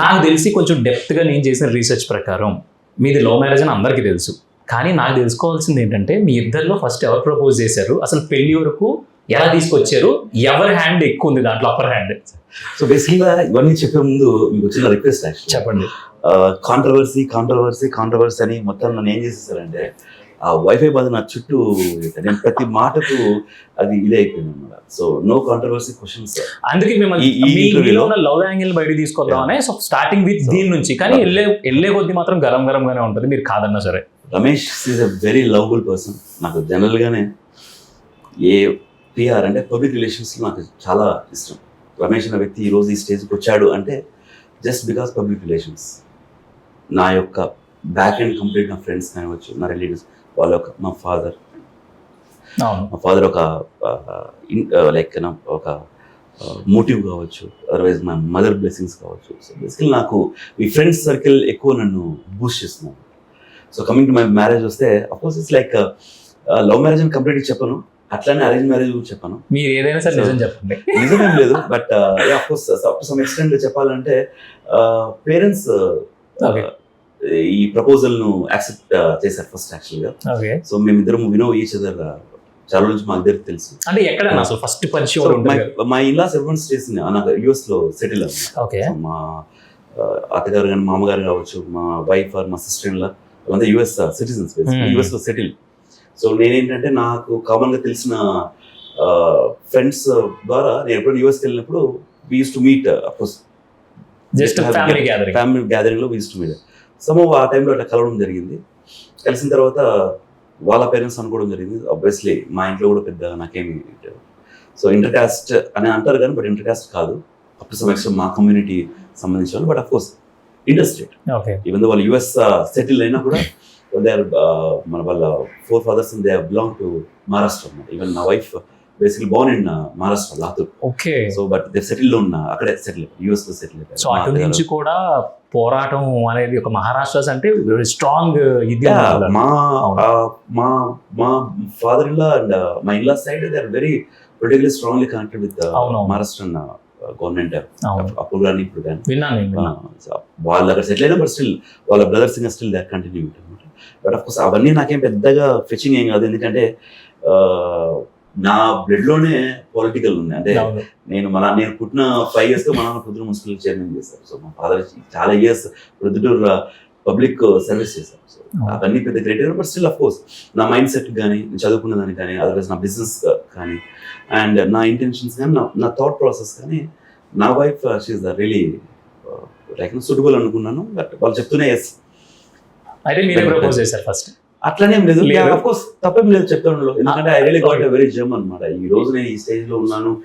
నాకు తెలిసి కొంచెం డెప్త్గా నేను చేసిన రీసెర్చ్ ప్రకారం మీది లవ్ మ్యారేజ్ అని అందరికీ తెలుసు. కానీ నాకు తెలుసుకోవాల్సింది ఏంటంటే మీ ఇద్దరిలో ఫస్ట్ ఎవరు ప్రపోజ్ చేశారు? అసలు పెళ్ళి వరకు ఎలా తీసుకొచ్చారు? ఎవరి హ్యాండ్ ఎక్కువ ఉంది దాంట్లో? అప్పర్ హ్యాండ్ సో బేసిక్గా ఇవన్నీ చెప్పే ముందు మీకు చిన్న రిక్వెస్ట్ చెప్పండి. కాంట్రవర్సీ కాంట్రవర్సీ కాంట్రవర్సీ అని మొత్తం నన్ను ఏం చేసేసారంటే ఆ వైఫై బాధ నా చుట్టూ నేను ప్రతి మాటకు అది ఇదే అయిపోయింది అనమాట. సో నో కాంట్రవర్సీ క్వశ్చన్స్ అందుకే మిమ్మల్ని ఈ- ఈ మీ- interview మీలో లో- ఉన్న లవ్ యాంగిల్ బయట తీసుకొద్దామనే సో స్టార్టింగ్ విత్ దీని నుంచి. కానీ వెళ్ళే వెళ్ళే కొద్ది మాత్రం గరం గరంగానే ఉంటుంది మీరు కాదన్నా సరే. Ramesh is a very lovable person నాకు జనరల్గానే ఏ పిఆర్ అంటే పబ్లిక్ రిలేషన్స్లో నాకు చాలా ఇష్టం. రమేష్ అనే వ్యక్తి ఈరోజు ఈ స్టేజ్కి వచ్చాడు అంటే జస్ట్ బికాస్ పబ్లిక్ రిలేషన్స్ నా యొక్క బ్యాక్ అండ్ కంప్లీట్ నా ఫ్రెండ్స్ కానివచ్చు నా రిలేటివ్స్ వాళ్ళ యొక్క మా ఫాదర్ మా ఫాదర్ ఒక లైక్ ఒక మోటివ్ కావచ్చు. అదర్వైజ్ మా మదర్ బ్లెస్సింగ్స్ కావచ్చు. సో బేసికల్ నాకు ఈ ఫ్రెండ్స్ సర్కిల్ ఎక్కువ నన్ను బూస్ట్ చేస్తున్నాను so coming to my marriage వస్తే of course it's like love marriage అని కంప్లీట్గా చెప్పను. అట్లానే అరేంజ్ మ్యారేజ్ కూడా చెప్పను. మీరు ఏదైనా సరే నిజం చెప్పండి. నిజమేం లేదు but of course up to some extent చెప్పాలంటే పేరెంట్స్. ఈ ప్రపోజల్ను యాక్సెప్ట్ చేశారు ఫస్ట్ యాక్చువల్గా. సో మేమిద్దరం వినో ఈచ్ అదర్ చాలా నుంచి మా ఇద్దరికి తెలుసు. అంటే అసలు ఫస్ట్ పరిచయం మై ఇన్లాస్ ఎవ్రీవన్స్ చేసింది నాకు యుఎస్లో సెటిల్ ఓకే. మా అత్తగారు కానీ మామగారు కావచ్చు మా వైఫ్ ఆర్ మా సిస్టర్ ఇన్ లా వాళ్ళంతా యుఎస్ సిటిజన్స్. యుఎస్లో సెటిల్. సో నేనేంటంటే నాకు కామన్గా తెలిసిన ఫ్రెండ్స్ ద్వారా నేను ఎప్పుడు యుఎస్కి వెళ్ళినప్పుడు we use to meet of course just family gathering family గ్యాదరింగ్లో use to meet some ఆ టైంలో అట్లా కలవడం జరిగింది. కలిసిన తర్వాత వాళ్ళ పేరెంట్స్ అనుకోవడం జరిగింది. ఆబ్వియస్లీ మా ఇంట్లో కూడా పెద్ద నాకేమి సో ఇంటర్ కాస్ట్ అని అంటారు కానీ బట్ ఇంటర్ కాస్ట్ కాదు. అప్ టు సమ్ ఎక్స్టెంట్ మా కమ్యూనిటీ సంబంధించిన వాళ్ళు but of course industry even వాళ్ళు యుఎస్ సెటిల్ అయినా కూడా దే ఆర్ మన వాళ్ళ forefathers they belong to Maharashtra even నా wife basically born in Maharashtra Latur okay so but they settle ఉన్న అక్కడే సెటిల్ యుఎస్లో సెటిల్ సో అటు నుంచి కూడా పోరాటం అనేది ఒక మహారాష్ట్రస్ అంటే స్ట్రాంగ్ ఇది. మా మా మా ఫాదర్ ఇన్ లా అండ్ మా in law side they are very politically strongly connected with అవును. మహారాష్ట్రన్ గవర్నమెంట్ అప్పుడు కానీ ఇప్పుడు కానీ. వాళ్ళు అక్కడ సెటిల్ అయినా బట్ స్టిల్ వాళ్ళ బ్రదర్స్ ఇంకా స్టిల్ దే కంటిన్యూ అనమాట బట్ అఫ్ కోర్స్ అవన్నీ నాకేం పెద్దగా ఫెచింగ్ ఏం కాదు. ఎందుకంటే నా బ్లడ్లోనే పొలిటికల్ ఉంది అంటే. నేను మన నేను పుట్టిన ఫైవ్ ఇయర్స్తో మా నాన్న పొద్దున మున్సిపల్ చైర్మన్ చేశారు. సో మా ఫాదర్ చాలా ఇయర్స్ ప్రొద్దుటూరు పబ్లిక్ సర్వీస్ చేశారు. సో అవును. అవన్నీ పెద్ద great but still of course నా మైండ్ సెట్ కానీ నేను చదువుకున్న దానికి కానీ అదర్వైజ్ నా బిజినెస్ కానీ అండ్ నా ఇంటెన్షన్స్ కానీ నా నా థాట్ ప్రాసెస్ కానీ నా wife she the really like suitable అనుకున్నాను బట్ వాళ్ళు చెప్తూనే ఎస్ అయితే మీరు ప్రపోజ్ చేశారు ఫస్ట్ అట్లనేం లేదు. లేదు. అఫ్ కోర్స్ తప్పేం లేదు చెప్తాను ఎందుకంటే ఐ రియలీ గాట్ వెరీ జమ్ అనమాట ఈ రోజు నేను ఈ స్టేజ్లో ఉన్నాను.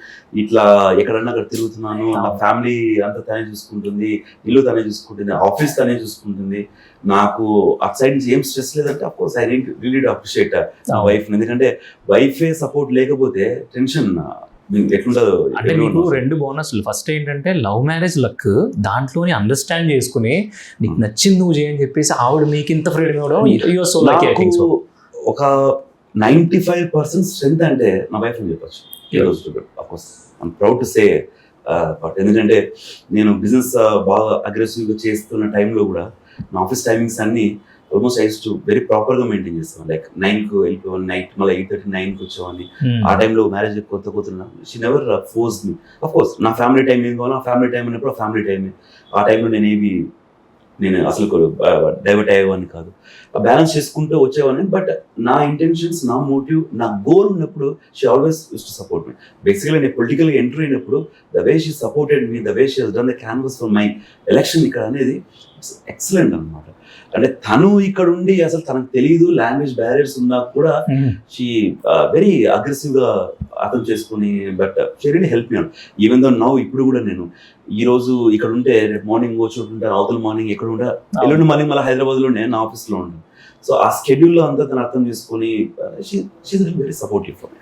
ఇట్లా ఎక్కడన్నా అక్కడ తిరుగుతున్నాను. నా ఫ్యామిలీ అంతా తనే చూసుకుంటుంది. ఇల్లు తనే చూసుకుంటుంది. ఆఫీస్ తనే చూసుకుంటుంది. నాకు అట్ సైడ్ నుంచి ఏం స్ట్రెస్ లేదంటే of course I really appreciate నా వైఫ్ ఎందుకంటే వైఫే సపోర్ట్ లేకపోతే టెన్షన్ అంటే మీకు రెండు బోనస్లు ఫస్ట్ ఏంటంటే లవ్ మ్యారేజ్ లక్ దాంట్లోని అండర్స్టాండ్ చేసుకుని నీకు నచ్చింది నువ్వు చేయని చెప్పేసి ఆవిడ మీకు ఇంత ఫ్రీడమ్ ఇవ్వడం నాకు ఒక నైంటీ ఫైవ్ పర్సెంట్ స్ట్రెంత్ అంటే నా వైఫ్ అని చెప్పొచ్చు. ఈ రోజు of course I'm proud to say but ఎందుకంటే నేను బిజినెస్ బాగా అగ్రెసివ్గా చేస్తున్న టైంలో కూడా నా ఆఫీస్ టైమింగ్స్ అన్ని ఆల్మోస్ట్ ఐస్ టు వెరీ ప్రాపర్గా మెయింటైన్ చేస్తాను. లైక్ నైన్కు వెళ్ళిపోవాలి నైట్ మళ్ళీ ఎయిట్ థర్టీ నైన్కి వచ్చేవాడిని. ఆ టైంలో మ్యారేజ్ కొత్త కూతురున్నా she never force me of course నా ఫ్యామిలీ టైం ఏం కావాలో ఆ ఫ్యామిలీ టైం అన్నప్పుడు ఫ్యామిలీ టైమే ఆ టైంలో నేను ఏవి నేను అసలు డైవర్ట్ అయ్యేవాడిని కాదు. బ్యాలెన్స్ చేసుకుంటూ వచ్చేవాడిని బట్ నా ఇంటెన్షన్స్ నా మోటివ్ నా గోల్ ఉన్నప్పుడు she always use to support me basically నేను పొలిటికల్గా ఎంటర్ అయినప్పుడు the way she supported me the way she done the canvass for my election ఇక్కడ అనేది ఎక్సలెంట్ అనమాట అంటే తను ఇక్కడ ఉండి అసలు తనకు తెలియదు లాంగ్వేజ్ బ్యారియర్స్ ఉన్నా కూడా షీ వెరీ అగ్రెసివ్గా అర్థం చేసుకుని but షెరీని help me even though now ఇప్పుడు కూడా నేను ఈ రోజు ఇక్కడ ఉంటే రేపు మార్నింగ్ వచ్చి ఉంటాను అవతల మార్నింగ్ ఎక్కడ ఉంటా ఎల్లుండి మార్నింగ్ మళ్ళీ హైదరాబాద్లో ఉండే నా ఆఫీస్లో ఉంటాను సో ఆ స్కెడ్యూల్లో అంతా తను అర్థం చేసుకుని వెరీ సపోర్టివ్ ఫర్